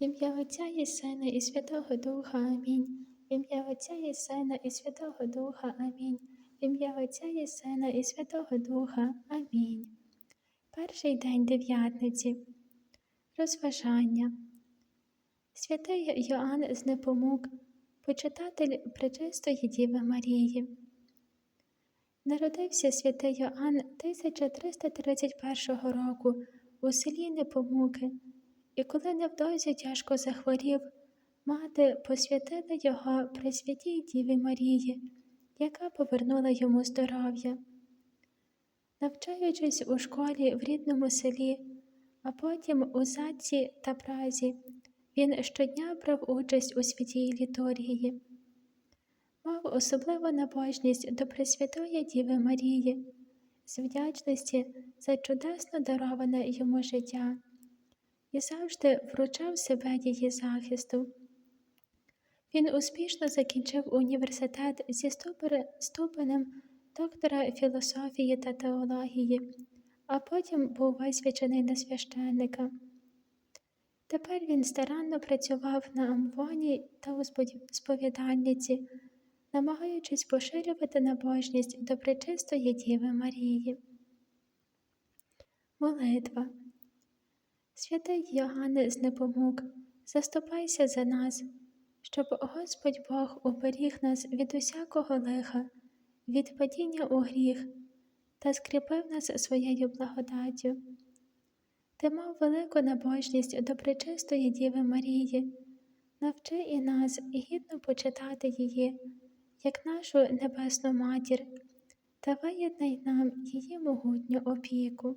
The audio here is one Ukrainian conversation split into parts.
В ім'я Отця і Сина, і Святого Духа. Амінь. В ім'я Отця і Сина, і Святого Духа. Амінь. В ім'я Отця і Сина, і Святого Духа. Амінь. Перший день дев'ятниці. Розважання. Святий Йоанн з Непомук, почитатель Пречистої Діви Марії. Народився святий Йоанн 1331 року у селі Непомуки. І коли невдовзі тяжко захворів, мати посвятила його Пресвятій Діві Марії, яка повернула йому здоров'я. Навчаючись у школі в рідному селі, а потім у Заці та Празі, він щодня брав участь у святій літургії, мав особливу набожність до Пресвятої Діви Марії, з вдячності за чудесно дароване йому життя і завжди вручав себе її захисту. Він успішно закінчив університет зі ступенем доктора філософії та теології, а потім був висвячений на священника. Тепер він старанно працював на амвоні та у сповідальниці, намагаючись поширювати набожність до пречистої Діви Марії. Молитва Святий Йоганне з Непомук, заступайся за нас, щоб Господь Бог уберіг нас від усякого лиха, від падіння у гріх та скріпив нас своєю благодаттю. Ти мав велику набожність до пречистої Діви Марії, навчи і нас гідно почитати її, як нашу небесну матір, та виєднай нам її могутню опіку.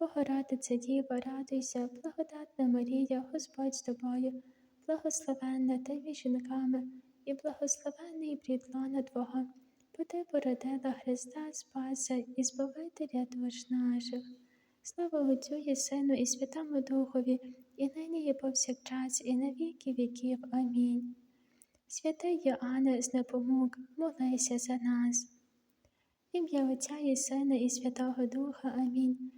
Богородице Діва, радуйся, благодатна Марія, Господь з тобою, благословенна ти між жінками, і благословенний плід лона Твого, бо ти породила Христа Спаса і Збавителя душ наших. Слава Отцю і Сину, і Святому Духові, і нині, і повсякчас, і на віки віків. Амінь. Святий Йоанне з молися за нас. Ім'я Отця і Сина, і Святого Духа. Амінь